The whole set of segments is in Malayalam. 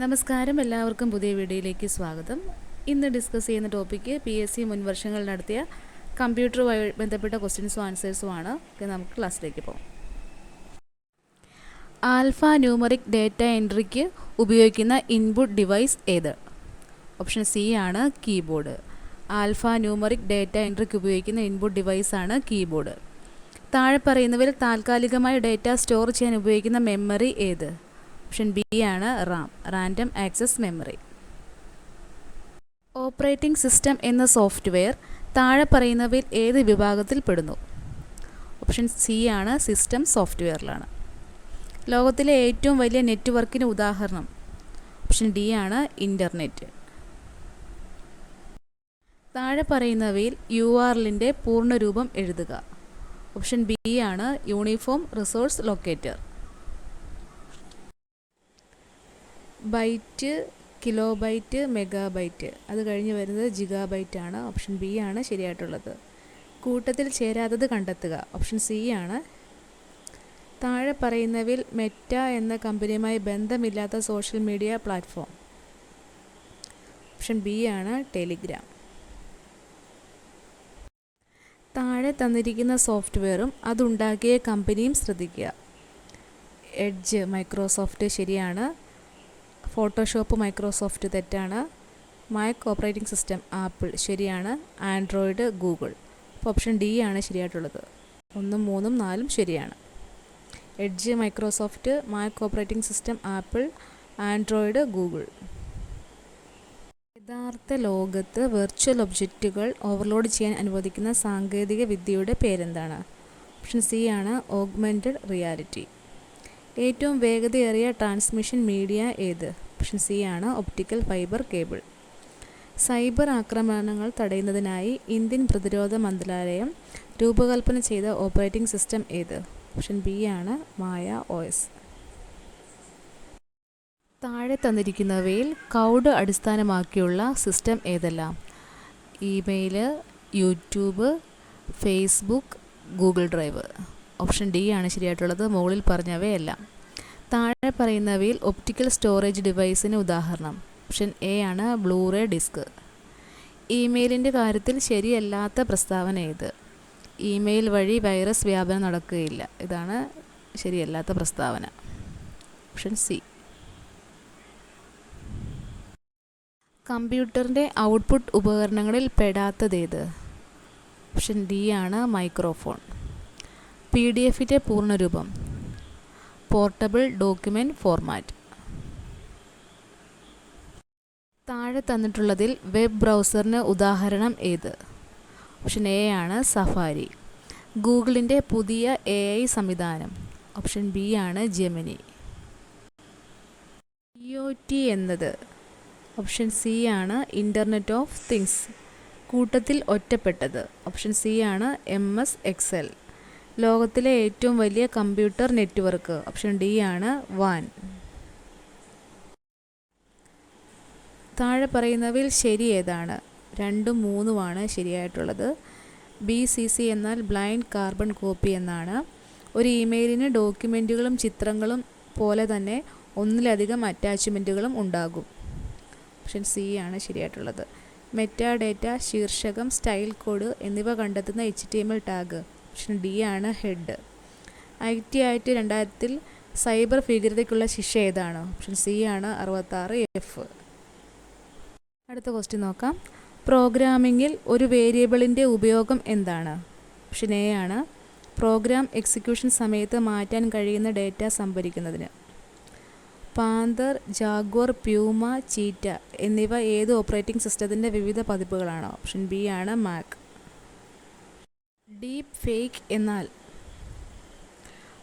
നമസ്കാരം. എല്ലാവർക്കും പുതിയ വീഡിയോയിലേക്ക് സ്വാഗതം. ഇന്ന് ഡിസ്കസ് ചെയ്യുന്ന ടോപ്പിക്ക് പി എസ് സി മുൻവർഷങ്ങളിൽ നടത്തിയ കമ്പ്യൂട്ടറുമായി ബന്ധപ്പെട്ട ക്വസ്റ്റ്യൻസും ആൻസേഴ്സുമാണ് ആണ്. നമുക്ക് ക്ലാസ്സിലേക്ക് പോകാം. ആൽഫ ന്യൂമറിക് ഡേറ്റ എൻട്രിക്ക് ഉപയോഗിക്കുന്ന ഇൻപുട്ട് ഡിവൈസ് ഏത്? ഓപ്ഷൻ സി ആണ് കീബോർഡ്. ആൽഫ ന്യൂമറിക് ഡേറ്റ എൻട്രിക്ക് ഉപയോഗിക്കുന്ന ഇൻപുട്ട് ഡിവൈസ് ആണ് കീബോർഡ്. താഴെ പറയുന്നവരിൽ താൽക്കാലികമായി ഡേറ്റ സ്റ്റോർ ചെയ്യാൻ ഉപയോഗിക്കുന്ന മെമ്മറി ഏത്? ഓപ്ഷൻ ബി ആണ് RAM random access memory. Operating system എന്ന സോഫ്റ്റ്വെയർ താഴെ പറയുന്നവയിൽ ഏത് വിഭാഗത്തിൽ പെടുന്നു? ഓപ്ഷൻ സി ആണ് സിസ്റ്റം സോഫ്റ്റ്വെയറിലാണ്. ലോകത്തിലെ ഏറ്റവും വലിയ നെറ്റ്വർക്കിന് ഉദാഹരണം. ഓപ്ഷൻ ഡി ആണ് ഇന്റർനെറ്റ് താഴെ പറയുന്നവയിൽ യു ആർ പൂർണരൂപം എഴുതുക. ഓപ്ഷൻ ബി ആണ് uniform resource locator. Byte kilobyte megabyte അത് കഴിഞ്ഞ് വരുന്നത് ജിഗാ ബൈറ്റ് ആണ് ഓപ്ഷൻ ബി ആണ് ശരിയായിട്ടുള്ളത്. കൂട്ടത്തിൽ ചേരാത്തത് കണ്ടെത്തുക. ഓപ്ഷൻ സി ആണ്. താഴെ പറയുന്നവിൽ മെറ്റ എന്ന കമ്പനിയുമായി ബന്ധമില്ലാത്ത social media platform. Option B ആണ് ടെലിഗ്രാം. താഴെ തന്നിരിക്കുന്ന സോഫ്റ്റ്വെയറും അതുണ്ടാക്കിയ കമ്പനിയും ശ്രദ്ധിക്കുക. എഡ്ജ് മൈക്രോസോഫ്റ്റ് ശരിയാണ്. ഫോട്ടോഷോപ്പ് മൈക്രോസോഫ്റ്റ് തെറ്റാണ്. മാക് ഓപ്പറേറ്റിംഗ് സിസ്റ്റം ആപ്പിൾ ശരിയാണ്. ആൻഡ്രോയിഡ് ഗൂഗിൾ അപ്പോൾ ഓപ്ഷൻ ഡി ആണ് ശരിയായിട്ടുള്ളത്. ഒന്നും മൂന്നും നാലും ശരിയാണ്. Edge Microsoft Mac operating system Apple Android Google യഥാർത്ഥ ലോകത്ത് വെർച്വൽ ഒബ്ജക്റ്റുകൾ ഓവർലോഡ് ചെയ്യാൻ അനുവദിക്കുന്ന സാങ്കേതിക വിദ്യയുടെ പേരെന്താണ്? ഓപ്ഷൻ സി ആണ് ഓഗ്മെന്റഡ് റിയാലിറ്റി ഏറ്റവും വേഗതയേറിയ ട്രാൻസ്മിഷൻ മീഡിയ ഏത്? ഓപ്ഷൻ സി ആണ് ഒപ്റ്റിക്കൽ ഫൈബർ കേബിൾ. സൈബർ ആക്രമണങ്ങൾ തടയുന്നതിനായി ഇന്ത്യൻ പ്രതിരോധ മന്ത്രാലയം രൂപകൽപ്പന ചെയ്ത ഓപ്പറേറ്റിംഗ് സിസ്റ്റം ഏത്? ഓപ്ഷൻ ബി ആണ് മായ ഒ എസ്. താഴെ തന്നിരിക്കുന്നവയിൽ കൗഡ് അടിസ്ഥാനമാക്കിയുള്ള സിസ്റ്റം ഏതെല്ലാം? Email YouTube Facebook Google drive. Option D ആണ് ശരിയായിട്ടുള്ളത്. മുകളിൽ പറഞ്ഞവയെല്ലാം. താഴെ പറയുന്നവയിൽ ഒപ്റ്റിക്കൽ സ്റ്റോറേജ് ഡിവൈസിന് ഉദാഹരണം. ഓപ്ഷൻ എ ആണ് ബ്ലൂറേ ഡിസ്ക്. ഇമെയിലിന്റെ കാര്യത്തിൽ ശരിയല്ലാത്ത പ്രസ്താവന ഇത് ഇമെയിൽ വഴി വൈറസ് വ്യാപനം നടക്കുകയില്ല. ഇതാണ് ശരിയല്ലാത്ത പ്രസ്താവന. Option C. കമ്പ്യൂട്ടറിന്റെ ഔട്ട്പുട്ട് ഉപകരണങ്ങളിൽ പെടാത്തതേത് ഓപ്ഷൻ ഡി ആണ് മൈക്രോഫോൺ. പി ഡി എഫിന്റെ പൂർണരൂപം. Portable document format. താഴെ തന്നിട്ടുള്ളതിൽ വെബ് ബ്രൗസറിന് ഉദാഹരണം ഏത്? ഓപ്ഷൻ എ ആണ് സഫാരി. ഗൂഗിളിന്റെ പുതിയ എ ഐ സംവിധാനം. ഓപ്ഷൻ ബി ആണ് ജെമിനി. ഇ ഒ ടി എന്നത്. ഓപ്ഷൻ സി ആണ് ഇന്റർനെറ്റ് ഓഫ് തിങ്സ്. കൂട്ടത്തിൽ ഒറ്റപ്പെട്ടത്. ഓപ്ഷൻ സി ആണ് എം എസ് എക്സൽ. ലോകത്തിലെ ഏറ്റവും വലിയ കമ്പ്യൂട്ടർ നെറ്റ്വർക്ക് ഓപ്ഷൻ ഡി ആണ് വാൻ. താഴെ പറയുന്നവയിൽ ശരി ഏതാണ്? രണ്ടും മൂന്നുമാണ് ശരിയായിട്ടുള്ളത്. ബി സി സി എന്നാൽ ബ്ലൈൻഡ് കാർബൺ കോപ്പി എന്നാണ്. ഒരു ഇമെയിലിന് ഡോക്യുമെന്റുകളും ചിത്രങ്ങളും പോലെ തന്നെ ഒന്നിലധികം അറ്റാച്ച്മെന്റുകളും ഉണ്ടാകും. ഓപ്ഷൻ സി ആണ് ശരിയായിട്ടുള്ളത്. മെറ്റാ ഡേറ്റ ശീർഷകം സ്റ്റൈൽ കോഡ് എന്നിവ കണ്ടെത്തുന്ന H T M L tag. Option D ആണ് ഹെഡ്. ഐ ടി ആയിട്ട് രണ്ടായിരത്തിൽ സൈബർ ഭീകരതയ്ക്കുള്ള ശിക്ഷ ഏതാണ്? ഓപ്ഷൻ സി ആണ് അറുപത്താറ് എഫ് അടുത്ത ക്വസ്റ്റ്യൻ നോക്കാം. പ്രോഗ്രാമിങ്ങിൽ ഒരു വേരിയബിളിന്റെ ഉപയോഗം എന്താണ്? ഓപ്ഷൻ എ ആണ് പ്രോഗ്രാം എക്സിക്യൂഷൻ സമയത്ത് മാറ്റാൻ കഴിയുന്ന ഡേറ്റ സംഭരിക്കുന്നതിന്. പാന്തർ ജാഗ്വർ പ്യൂമ ചീറ്റ എന്നിവ ഏത് ഓപ്പറേറ്റിംഗ് സിസ്റ്റത്തിന്റെ വിവിധ പതിപ്പുകളാണ്? ഓപ്ഷൻ ബി ആണ് മാക്. ഡീപ്പ് ഫേക്ക് എന്നാൽ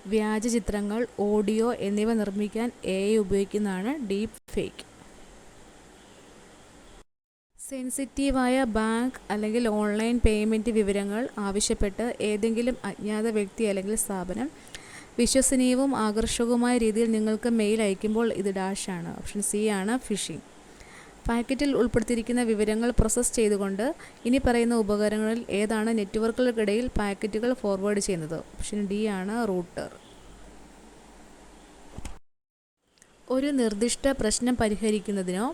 വ്യാജ ചിത്രങ്ങൾ ഓഡിയോ എന്നിവ നിർമ്മിക്കാൻ എ ഉപയോഗിക്കുന്നതാണ് ഡീപ്പ് ഫേക്ക്. സെൻസിറ്റീവായ ബാങ്ക് അല്ലെങ്കിൽ ഓൺലൈൻ പേയ്മെന്റ് വിവരങ്ങൾ ആവശ്യപ്പെട്ട് ഏതെങ്കിലും അജ്ഞാത വ്യക്തി അല്ലെങ്കിൽ സ്ഥാപനം വിശ്വസനീയവും ആകർഷകവുമായ രീതിയിൽ നിങ്ങൾക്ക് മെയിൽ അയക്കുമ്പോൾ ഇത് ഡാഷാണ് ഓപ്ഷൻ സി ആണ് ഫിഷിംഗ്. പാക്കറ്റിൽ ഉൾപ്പെടുത്തിയിരിക്കുന്ന വിവരങ്ങൾ പ്രോസസ്സ് ചെയ്തുകൊണ്ട് ഇനി പറയുന്ന ഉപകരണങ്ങളിൽ ഏതാണ് നെറ്റ്വർക്കുകൾക്കിടയിൽ പാക്കറ്റുകൾ ഫോർവേഡ് ചെയ്യുന്നത്? ഓപ്ഷൻ ഡി ആണ് റൂട്ടർ. ഒരു നിർദ്ദിഷ്ട പ്രശ്നം പരിഹരിക്കുന്നതിനോ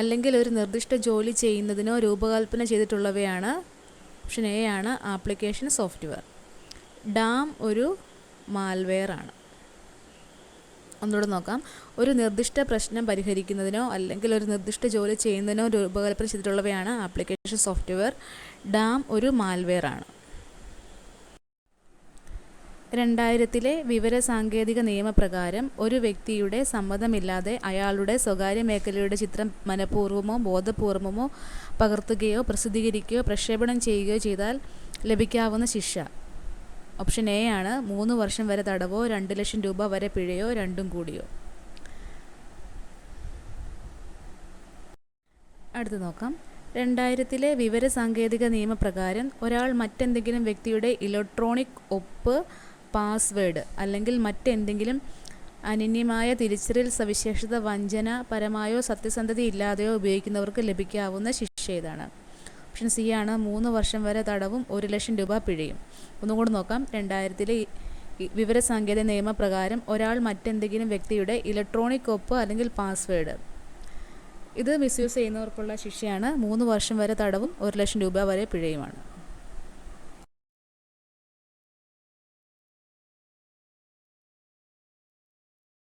അല്ലെങ്കിൽ ഒരു നിർദ്ദിഷ്ട ജോലി ചെയ്യുന്നതിനോ രൂപകൽപ്പന ചെയ്തിട്ടുള്ളവയാണ് ഓപ്ഷൻ എ ആണ് ആപ്ലിക്കേഷൻ സോഫ്റ്റ്വെയർ. ഡാം ഒരു മാൽവെയർ ആണ്. ഒന്നുകൂടെ നോക്കാം. ഒരു നിർദ്ദിഷ്ട പ്രശ്നം പരിഹരിക്കുന്നതിനോ അല്ലെങ്കിൽ ഒരു നിർദ്ദിഷ്ട ജോലി ചെയ്യുന്നതിനോ രൂപകൽപ്പന ചെയ്തിട്ടുള്ളവയാണ് ആപ്ലിക്കേഷൻ സോഫ്റ്റ്വെയർ. ഡാം ഒരു മാൽവെയർ ആണ്. രണ്ടായിരത്തിലെ വിവരസാങ്കേതിക നിയമപ്രകാരം ഒരു വ്യക്തിയുടെ സമ്മതമില്ലാതെ അയാളുടെ സ്വകാര്യ മേഖലയുടെ ചിത്രം മനഃപൂർവമോ ബോധപൂർവമോ പകർത്തുകയോ പ്രസിദ്ധീകരിക്കുകയോ പ്രക്ഷേപണം ചെയ്യുകയോ ചെയ്താൽ ലഭിക്കാവുന്ന ശിക്ഷ. ഓപ്ഷൻ എ ആണ്. മൂന്ന് വർഷം വരെ തടവോ രണ്ട് ലക്ഷം രൂപ വരെ പിഴയോ രണ്ടും കൂടിയോ? അടുത്ത് നോക്കാം. രണ്ടായിരത്തിലെ വിവരസാങ്കേതിക നിയമപ്രകാരം ഒരാൾ മറ്റെന്തെങ്കിലും വ്യക്തിയുടെ ഇലക്ട്രോണിക് ഒപ്പ് പാസ്വേഡ് അല്ലെങ്കിൽ മറ്റെന്തെങ്കിലും അനന്യമായ തിരിച്ചറിൽ സവിശേഷത വഞ്ചന പരമായോ സത്യസന്ധത ഇല്ലാതെയോ ഉപയോഗിക്കുന്നവർക്ക് ലഭിക്കാവുന്ന ശിക്ഷ ഇതാണ് ഓപ്ഷൻ സി ആണ് മൂന്ന് വർഷം വരെ തടവും ഒരു ലക്ഷം രൂപ പിഴയും. ഒന്നുകൂടി നോക്കാം. രണ്ടായിരത്തിലെ വിവരസാങ്കേതിക നിയമപ്രകാരം ഒരാൾ മറ്റെന്തെങ്കിലും വ്യക്തിയുടെ ഇലക്ട്രോണിക് ഒപ്പ് അല്ലെങ്കിൽ പാസ്വേഡ്. ഇത് മിസ്യൂസ് ചെയ്യുന്നവർക്കുള്ള ശിക്ഷയാണ്. മൂന്ന് വർഷം വരെ തടവും ഒരു ലക്ഷം രൂപ വരെ പിഴയുമാണ്.